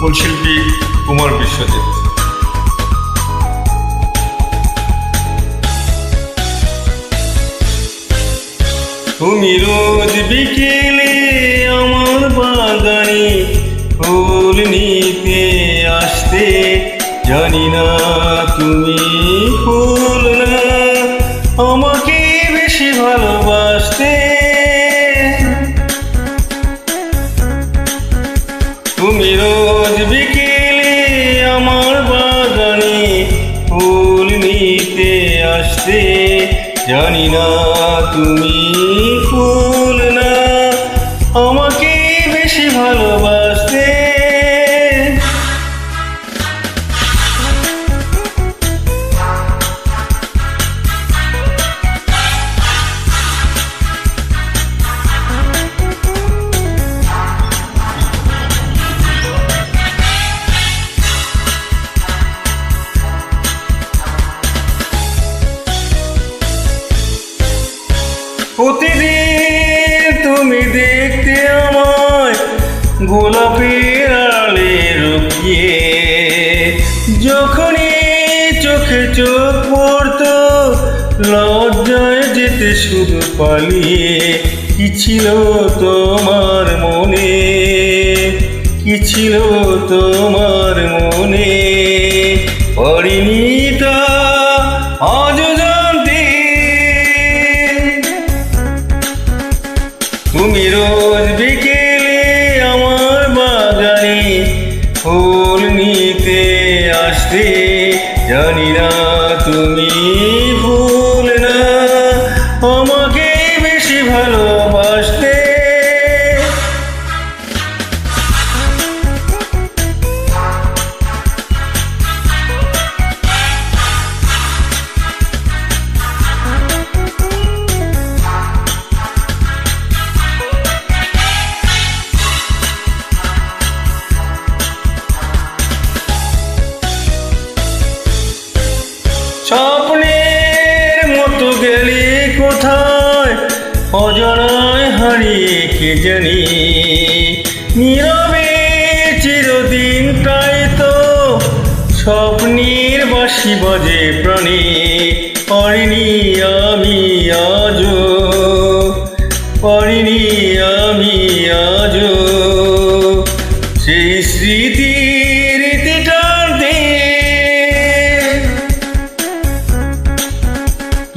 মূল শিল্পী কুমার বিশ্বজিৎ। তুমি রোজ বিকেলে আমার বাগানে ফুল নিতে আসতে জানি না তুমি ফুল না, আমাকে বেশি ভালোবাসতে। তুমি রোজ বিকেলে আমার বাগানে ফুল নিতে আসতে জানি না তুমি ফুল না আমাকে বেশি ভালোবাসতে প্রতিদিন তুমি দেখতে আমায় গোলাপের আড়ে রুকিয়ে যখনই চোখে চোখ পড়তো, লজ্জায় যেতে শুধু পালিয়ে। কি ছিল তোমার মনে? কি ছিল তোমার মনে? পড়িনি আমার বাগানে ফুল নিতে আসতে জানি না তুমি স্বপ্নের মতো গেলি কোথায়? অজনায় হারিয়ে কে জানি? নীরবে চিরদিন তাই তো স্বপ্নের বাসি বাজে প্রাণী। পারিনি আমি আজও, পারিনি আমি আজও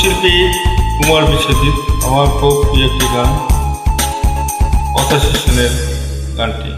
শিল্পী কুমার বিশ্বজিৎ আমার খুব প্রিয় একটি গান পঁচাশি সালের গানটি।